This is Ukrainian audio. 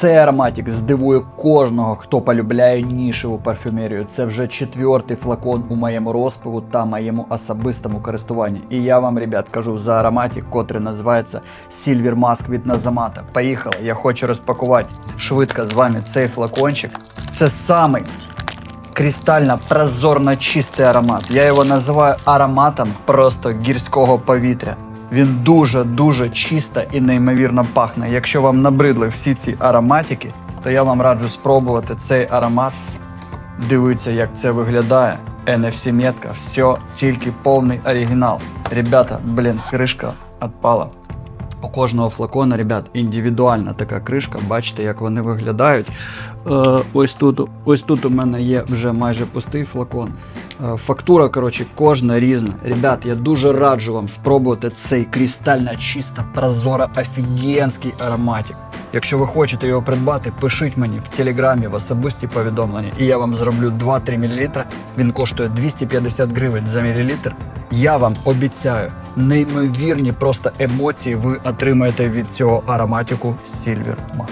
Цей ароматик здивує кожного, хто полюбляє нішеву парфюмерію. Це вже четвертий флакон у моєму розпиву та моєму особистому користуванні. І я вам, ребят, кажу за ароматик, котрий називається Silver Mask від Назамата. Поїхали, я хочу розпакувати швидко з вами цей флакончик. Це самий кристально прозорно чистий аромат. Я його називаю ароматом просто гірського повітря. Він дуже-дуже чисто і неймовірно пахне. Якщо вам набридли всі ці ароматики, то я вам раджу спробувати цей аромат. Дивіться, як це виглядає. NFC метка, все, тільки повний оригінал. Ребята, блін, кришка відпала. У кожного флакона, ребят, індивідуальна така кришка. Бачите, як вони виглядають. Е, ось тут, ось тут у мене є вже майже пустий флакон. Е, фактура, коротше, кожна різна. Ребят, я дуже раджу вам спробувати цей кристально чисто, прозоро, офігенський ароматик. Якщо ви хочете його придбати, пишіть мені в телеграмі в особисті повідомлення, і я вам зроблю 2-3 мл. Він коштує 250 гривень за мілілітр. Я вам обіцяю, неймовірні просто емоції ви отримаєте від цього ароматику Silver Mask.